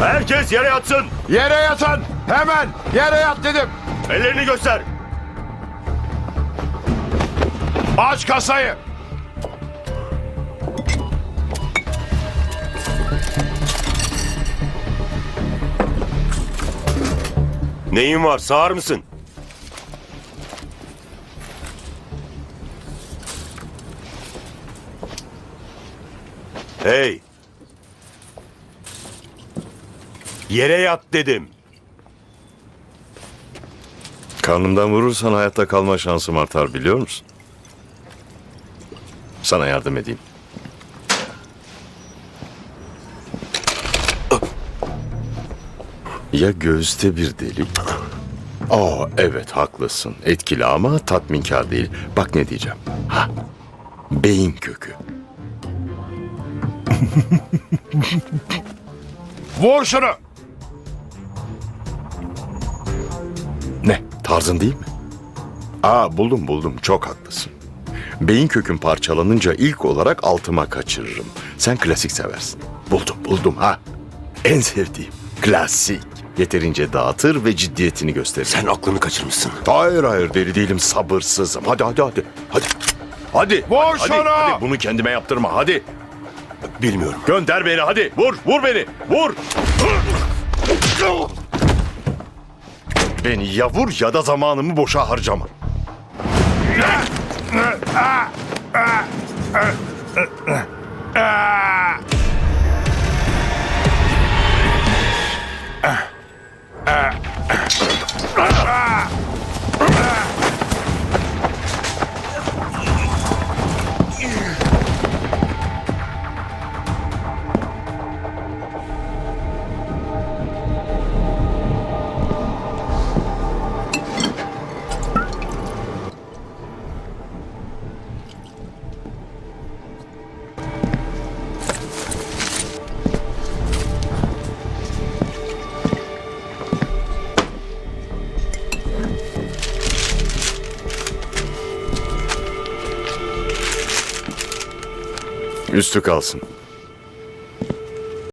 Herkes yere yatsın. Yere yatın. Hemen yere yat dedim. Ellerini göster. Aç kasayı. Neyin var sağır mısın? Hey. Yere yat dedim. Karnımdan vurursan hayatta kalma şansım artar biliyor musun? Sana yardım edeyim. Ya göğüste bir delik? Aa evet haklısın. Etkili ama tatminkar değil. Bak ne diyeceğim. Ha. Beyin kökü. Vur şunu. Ne? Tarzın değil mi? Aa buldum buldum. Çok haklısın. Beyin kökün parçalanınca ilk olarak altıma kaçırırım. Sen klasik seversin. Buldum buldum ha. En sevdiğim. Klasik. Yeterince dağıtır ve ciddiyetini gösterir. Sen aklını kaçırmışsın. Hayır hayır deli değilim sabırsızım. Hadi hadi hadi. Hadi. Hadi. Vur hadi, şunu! Hadi bunu kendime yaptırma hadi. Bilmiyorum. Gönder beni hadi. Vur vur beni. Vur. Beni ya vur ya da zamanımı boşa harcama. Üstü kalsın.